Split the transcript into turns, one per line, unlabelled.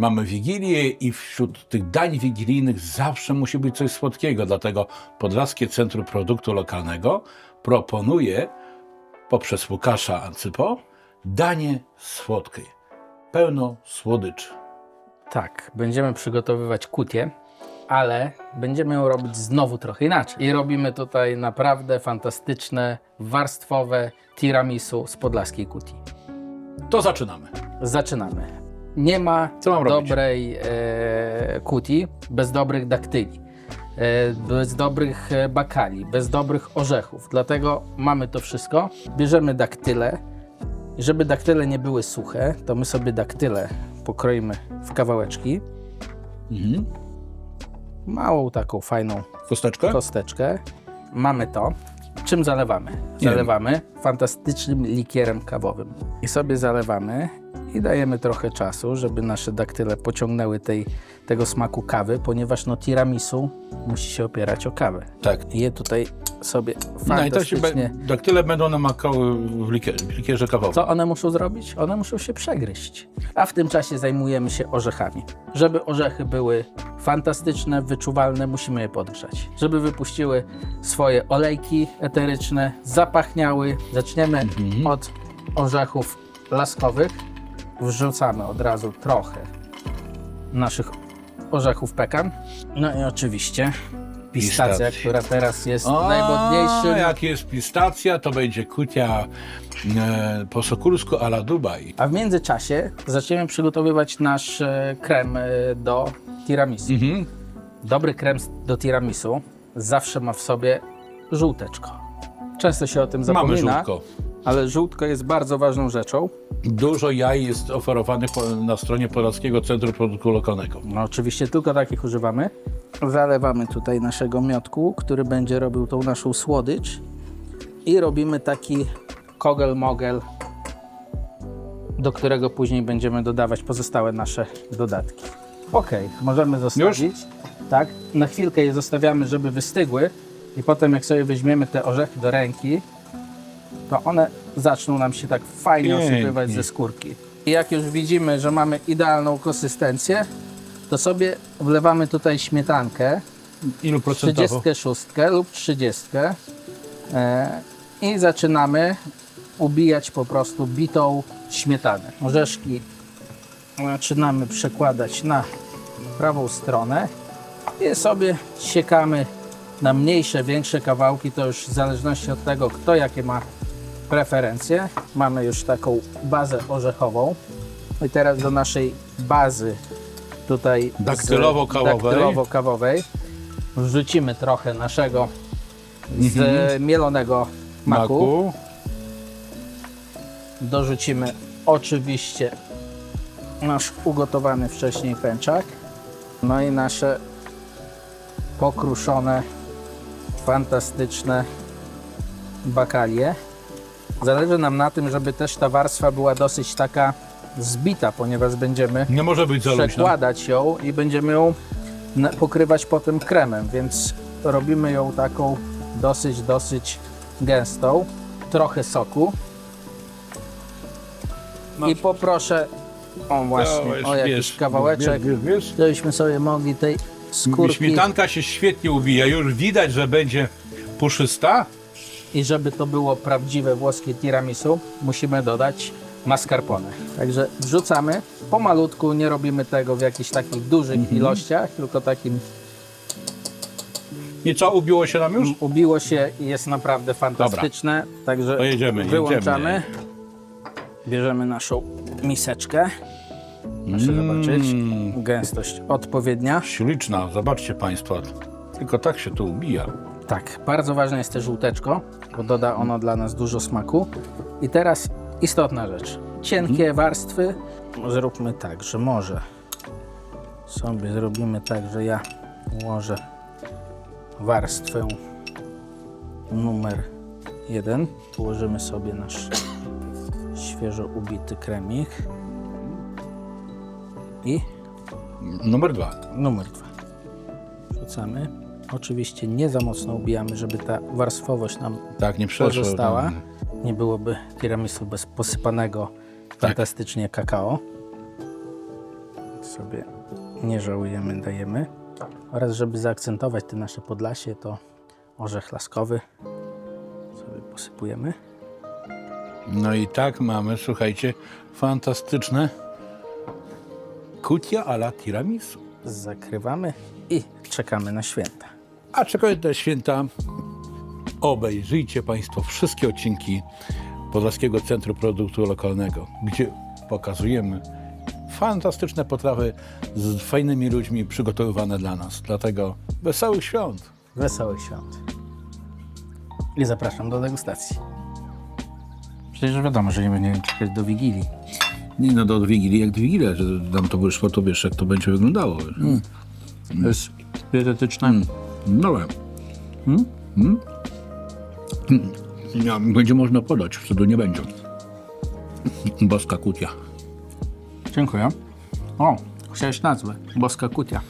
Mamy Wigilię i wśród tych dań wigilijnych zawsze musi być coś słodkiego. Dlatego Podlaskie Centrum Produktu Lokalnego proponuje poprzez Łukasza Ancypo danie słodkie, pełno słodyczy.
Tak, będziemy przygotowywać kutię, ale będziemy ją robić znowu trochę inaczej. I robimy tutaj naprawdę fantastyczne, warstwowe tiramisu z podlaskiej kuti.
To zaczynamy.
Zaczynamy. Nie ma dobrej e, kuti bez dobrych daktyli, e, bez dobrych e, bakali, bez dobrych orzechów. Dlatego mamy to wszystko. Bierzemy daktyle. I żeby daktyle nie były suche, to my sobie daktyle pokroimy w kawałeczki.
Mhm.
Małą taką fajną
Kosteczkę?
kosteczkę. Mamy to. Czym zalewamy? Zalewamy fantastycznym likierem kawowym. I sobie zalewamy i dajemy trochę czasu, żeby nasze daktyle pociągnęły tej, tego smaku kawy, ponieważ no tiramisu musi się opierać o kawę.
Tak.
I je tutaj sobie
No i to się
fantastycznie...
be, daktyle będą namakały w likierze, w likierze kawowym.
Co one muszą zrobić? One muszą się przegryźć. A w tym czasie zajmujemy się orzechami. Żeby orzechy były fantastyczne, wyczuwalne, musimy je podgrzać. Żeby wypuściły swoje olejki eteryczne, zapachniały. Zaczniemy od orzechów laskowych. Wrzucamy od razu trochę naszych orzechów pekan. No i oczywiście pistacja,
Pistacja.
która teraz jest najmodniejszym
jak jest pistacja, to będzie kutia e, po sokulsku a la Dubaj.
A w międzyczasie zaczniemy przygotowywać nasz e, krem e, do tiramisu.
Mhm.
Dobry krem s- do tiramisu zawsze ma w sobie żółteczko. Często się o tym
Mamy
zapomina,
żółtko.
Ale żółtko jest bardzo ważną rzeczą.
Dużo jaj jest oferowanych po- na stronie Polskiego Centrum Produktu Lokalnego.
No oczywiście tylko takich używamy. Zalewamy tutaj naszego miotku, który będzie robił tą naszą słodycz i robimy taki kogel-mogel, do którego później będziemy dodawać pozostałe nasze dodatki. Ok, możemy zostawić. Tak, na chwilkę je zostawiamy, żeby wystygły i potem jak sobie weźmiemy te orzechy do ręki, to one zaczną nam się tak fajnie osypywać ze skórki. I jak już widzimy, że mamy idealną konsystencję, to sobie wlewamy tutaj śmietankę,
Ilu procentowo?
36 lub 30 e, i zaczynamy ubijać po prostu bitą śmietanę. Orzeszki zaczynamy przekładać na prawą stronę i sobie siekamy na mniejsze, większe kawałki, to już w zależności od tego, kto jakie ma preferencje. Mamy już taką bazę orzechową. I teraz do naszej bazy tutaj
Daktylowo-kawowej.
daktylowo-kawowej wrzucimy trochę naszego z
Mhm.
mielonego maku.
Maku.
Dorzucimy oczywiście nasz ugotowany wcześniej pęczak. No i nasze pokruszone, fantastyczne bakalie. Zależy nam na tym, żeby też ta warstwa była dosyć taka zbita, ponieważ będziemy
Nie może być za
przekładać ją i będziemy ją na- pokrywać potem kremem, więc robimy ją taką dosyć, dosyć gęstą. Trochę soku. I poproszę, o właśnie, o jakiś kawałeczek, żebyśmy sobie mogli tej skórki
Śmietanka się świetnie ubija. Już widać, że będzie puszysta.
I żeby to było prawdziwe włoskie tiramisu, musimy dodać mascarpone. Także wrzucamy pomalutku, nie robimy tego w jakichś takich dużych
Mhm.
ilościach, tylko takim
I co, ubiło się nam już?
Ubiło się i jest naprawdę fantastyczne. Także
To jedziemy,
wyłączamy.
jedziemy.
Bierzemy naszą miseczkę. Proszę zobaczyć. Gęstość odpowiednia.
Śliczna, zobaczcie Państwo. Tylko tak się to ubija.
Tak, bardzo ważne jest też żółteczko, bo doda ono dla nas dużo smaku. I teraz istotna rzecz. Cienkie warstwy zróbmy tak, że może sobie zrobimy tak, że ja ułożę warstwę numer jeden. Położymy sobie nasz świeżo ubity kremik i
Numer dwa.
numer dwa. Wrzucamy. Oczywiście nie za mocno ubijamy, żeby ta warstwowość nam
Tak, nie przeszło.
pozostała. Nie byłoby tiramisu bez posypanego fantastycznie kakao. sobie nie żałujemy, dajemy. Oraz żeby zaakcentować te nasze Podlasie, to orzech laskowy sobie posypujemy.
No i tak mamy, słuchajcie, fantastyczne kutia ala tiramisu.
Zakrywamy i czekamy na święta.
A czekając te święta, obejrzyjcie Państwo wszystkie odcinki Podlaskiego Centrum Produktu Lokalnego, gdzie pokazujemy fantastyczne potrawy z fajnymi ludźmi przygotowywane dla nas. Dlatego wesołych świąt!
Wesołych świąt. I zapraszam do degustacji. Przecież wiadomo, że nie będziemy czekać do Wigilii.
Nie no, do Wigilii jak do Wigilii, że nam to wyszło, to wiesz, jak to będzie wyglądało.
To jest dietetyczne.
No, hmm? Hmm? Ja, będzie można podać, wtedy nie będzie. Boska kutia.
Dziękuję. O, chciałeś nazwę. Boska kutia.